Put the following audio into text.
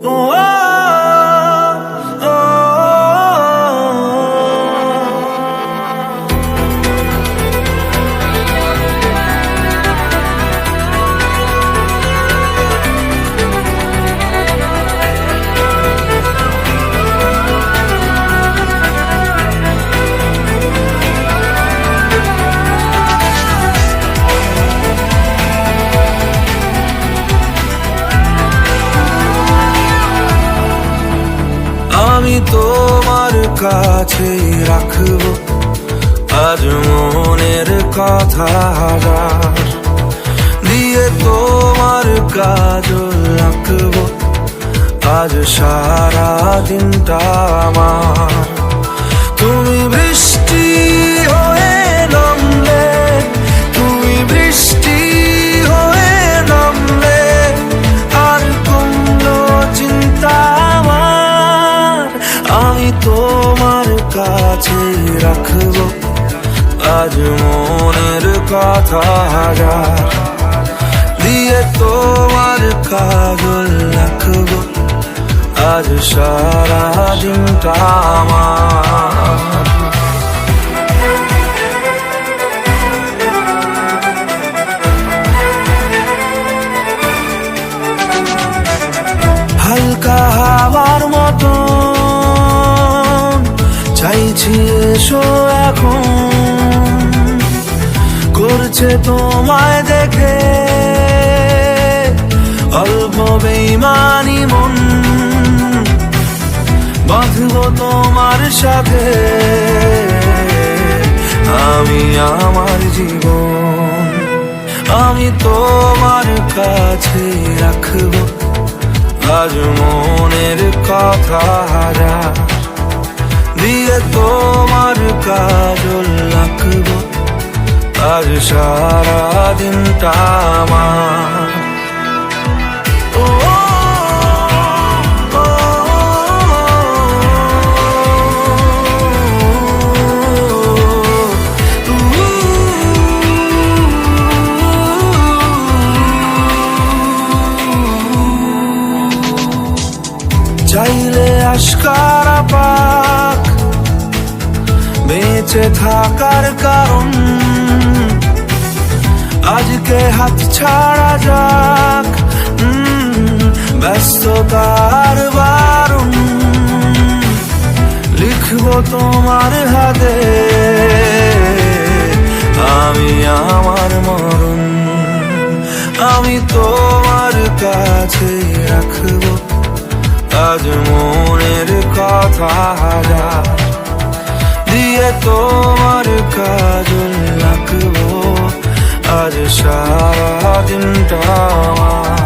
আমি কাছে রাখব। আজ মনের কথা হাজার। দিয়ে তোমার কাজল রাখব। আজ সারা দিনটা আমার। তোমার কাছে রাখব। আজ মনের কথা হাজার দিয়ে তোমার কাজল রাখব। আজ সারা দিনটা আমার এসো এখন। করছে তোমায় দেখে অল্প বেইমানি মন। বাঁধব তোমার সাথে আমি আমার জীবন। আমি তোমার কাছে রাখব আজ মনের আজ সারা দিনটা আমার চাইলে আশকারা পাক বেঁচে থাকার কারণ আজকে হাত ছাড়া যাক ব্যস্ততার বারণ। লিখব তোমার হাতে, আমি আমার মরণ। আমি তোমার কাছে রাখব, আজ মনের কথা হাজার দিয়ে তোমার কাজল রাখব। আজ সারাদিনটা আমার